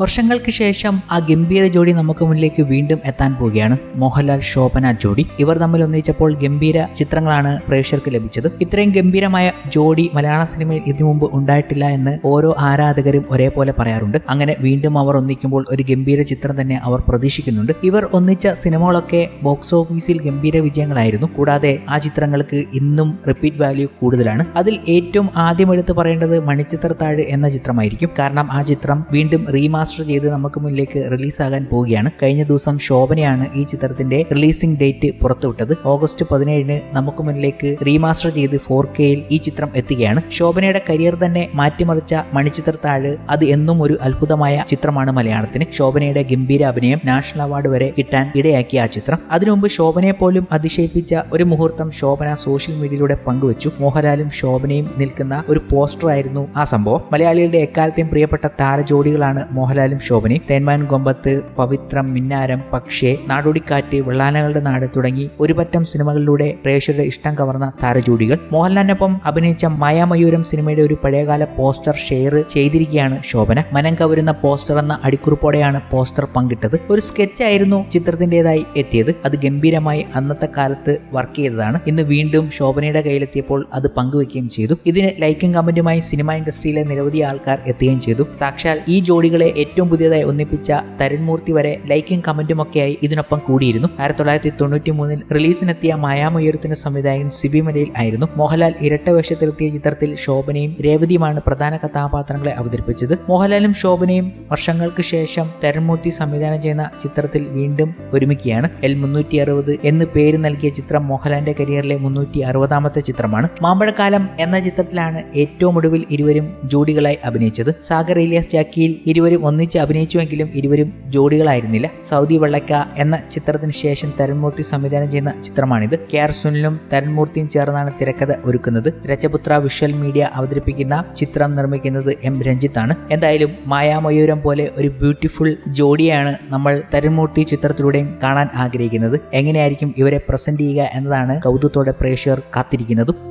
വർഷങ്ങൾക്ക് ശേഷം ആ ഗംഭീര ജോഡി നമുക്ക് മുന്നിലേക്ക് വീണ്ടും എത്താൻ പോവുകയാണ്. മോഹൻലാൽ ശോഭന ജോഡി. ഇവർ തമ്മിൽ ഒന്നിച്ചപ്പോൾ ഗംഭീര ചിത്രങ്ങളാണ് പ്രേക്ഷകർക്ക് ലഭിച്ചത്. ഇത്രയും ഗംഭീരമായ ജോഡി മലയാള സിനിമയിൽ ഇതിനു മുമ്പ് ഉണ്ടായിട്ടില്ല എന്ന് ഓരോ ആരാധകരും ഒരേപോലെ പറയാറുണ്ട്. അങ്ങനെ വീണ്ടും അവർ ഒന്നിക്കുമ്പോൾ ഒരു ഗംഭീര ചിത്രം തന്നെ അവർ പ്രതീക്ഷിക്കുന്നുണ്ട്. ഇവർ ഒന്നിച്ച സിനിമകളൊക്കെ ബോക്സ് ഓഫീസിൽ ഗംഭീര വിജയങ്ങളായിരുന്നു. കൂടാതെ ആ ചിത്രങ്ങൾക്ക് ഇന്നും റിപ്പീറ്റ് വാല്യൂ കൂടുതലാണ്. അതിൽ ഏറ്റവും ആദ്യം എടുത്ത് പറയേണ്ടത് മണിച്ചിത്രത്താഴ് എന്ന ചിത്രമായിരിക്കും. കാരണം ആ ചിത്രം വീണ്ടും റീമാസ്റ്റർ ചെയ്ത് നമുക്ക് മുന്നിലേക്ക് റിലീസാകാൻ പോവുകയാണ്. കഴിഞ്ഞ ദിവസം ശോഭനയാണ് ഈ ചിത്രത്തിന്റെ റിലീസിംഗ് ഡേറ്റ് പുറത്തുവിട്ടത്. ഓഗസ്റ്റ് പതിനേഴിന് നമുക്ക് മുന്നിലേക്ക് റീമാസ്റ്റർ ചെയ്ത് ഫോർ കെയിൽ ഈ ചിത്രം എത്തുകയാണ്. ശോഭനയുടെ കരിയർ തന്നെ മാറ്റിമറിച്ച മണിച്ചിത്രത്താഴ് അത് എന്നും ഒരു അത്ഭുതമായ ചിത്രമാണ് മലയാളത്തിന്. ശോഭനയുടെ ഗംഭീര അഭിനയം നാഷണൽ അവാർഡ് വരെ കിട്ടാൻ ഇടയാക്കിയ ആ ചിത്രം. അതിനുമുമ്പ് ശോഭനയെ പോലും അതിശയിപ്പിച്ച ഒരു മുഹൂർത്തം ശോഭന സോഷ്യൽ മീഡിയയിലൂടെ പങ്കുവച്ചു. മോഹൻലാലും ശോഭനയും നിൽക്കുന്ന ഒരു പോസ്റ്റർ ആയിരുന്നു ആ സംഭവം. മലയാളികളുടെ എക്കാലത്തെയും പ്രിയപ്പെട്ട താരജോഡികളാണ് മോഹൻലാലും ശോഭനയും തേന്മാൻ കൊമ്പത്ത് പവിത്രം മിന്നാരം പക്ഷേ നാടോടിക്കാറ്റ് വെള്ളാനകളുടെ നാട് തുടങ്ങി ഒരുപറ്റം സിനിമകളിലൂടെ പ്രേക്ഷകരുടെ ഇഷ്ടം കവർന്ന താരജോഡികൾ. മോഹൻലാലിനൊപ്പം അഭിനയിച്ച മായാമയൂരം സിനിമയുടെ ഒരു പഴയകാല പോസ്റ്റർ ഷെയർ ചെയ്തിരിക്കുകയാണ് ശോഭന. മനം കവരുന്ന പോസ്റ്റർ എന്ന അടിക്കുറിപ്പോടെയാണ് പോസ്റ്റർ പങ്കിട്ടത്. ഒരു സ്കെച്ച് ആയിരുന്നു ചിത്രത്തിന്റെതായി എത്തിയത്. അത് ഗംഭീരമായി അന്നത്തെ കാലത്ത് വർക്ക് ചെയ്തതാണ്. ഇന്ന് വീണ്ടും ശോഭനയുടെ കയ്യിലെത്തിയപ്പോൾ അത് പങ്കുവെക്കുകയും ചെയ്തു. ഇതിന് ലൈക്കും കമന്റുമായി സിനിമ ഇൻഡസ്ട്രിയിലെ നിരവധി ആൾക്കാർ എത്തുകയും ചെയ്തു. സാക്ഷാൽ ഈ ജോഡികളെ ഏറ്റവും പുതിയതായി ഒന്നിപ്പിച്ച തരുൺമൂർത്തി വരെ ലൈക്കും കമന്റും ഒക്കെയായി ഇതിനൊപ്പം കൂടിയിരുന്നു. ആയിരത്തി തൊള്ളായിരത്തി തൊണ്ണൂറ്റി മൂന്നിൽ റിലീസിനെത്തിയ മായാമയൂരത്തിന് സംവിധായകൻ സിബി മലയിൽ ആയിരുന്നു. മോഹൻലാൽ ഇരട്ട വേഷത്തിലെത്തിയ ചിത്രത്തിൽ ശോഭനയും രേവതിയുമാണ് പ്രധാന കഥാപാത്രങ്ങളെ അവതരിപ്പിച്ചത്. മോഹൻലാലും ശോഭനയും വർഷങ്ങൾക്ക് ശേഷം തരുൺമൂർത്തി സംവിധാനം ചെയ്യുന്ന ചിത്രത്തിൽ വീണ്ടും ഒരുമിക്കുകയാണ്. എൽ മുന്നൂറ്റി അറുപത് എന്ന് പേര് നൽകിയ ചിത്രം മോഹൻലാലിന്റെ കരിയറിലെ മുന്നൂറ്റി അറുപതാമത്തെ ചിത്രമാണ്. മാമ്പഴക്കാലം എന്ന ചിത്രത്തിലാണ് ഏറ്റവും ഒടുവിൽ ഇരുവരും ജോഡികളായി അഭിനയിച്ചത്. സാഗർ ഇലിയാസ് ജാക്കിയിൽ ഇരുവരും ഒന്നിച്ച് അഭിനയിച്ചുവെങ്കിലും ഇരുവരും ജോഡികളായിരുന്നില്ല. സൗദി വെള്ളക്ക എന്ന ചിത്രത്തിന് ശേഷം തരുൺമൂർത്തി സംവിധാനം ചെയ്യുന്ന ചിത്രമാണിത്. കെ ആർ സുനിലും തരുൺമൂർത്തിയും ചേർന്നാണ് തിരക്കഥ ഒരുക്കുന്നത്. രജപുത്ര വിഷ്വൽ മീഡിയ അവതരിപ്പിക്കുന്ന ചിത്രം നിർമ്മിക്കുന്നത് എം രഞ്ജിത്താണ്. എന്തായാലും മായാമയൂരം പോലെ ഒരു ബ്യൂട്ടിഫുൾ ജോഡിയാണ് നമ്മൾ തരുൺമൂർത്തി ചിത്രത്തിലൂടെയും കാണാൻ ആഗ്രഹിക്കുന്നത്. എങ്ങനെയായിരിക്കും ഇവരെ പ്രസന്റ് ചെയ്യുക എന്നതാണ് കൗതുകത്തോടെ പ്രേക്ഷകർ കാത്തിരിക്കുന്നതും.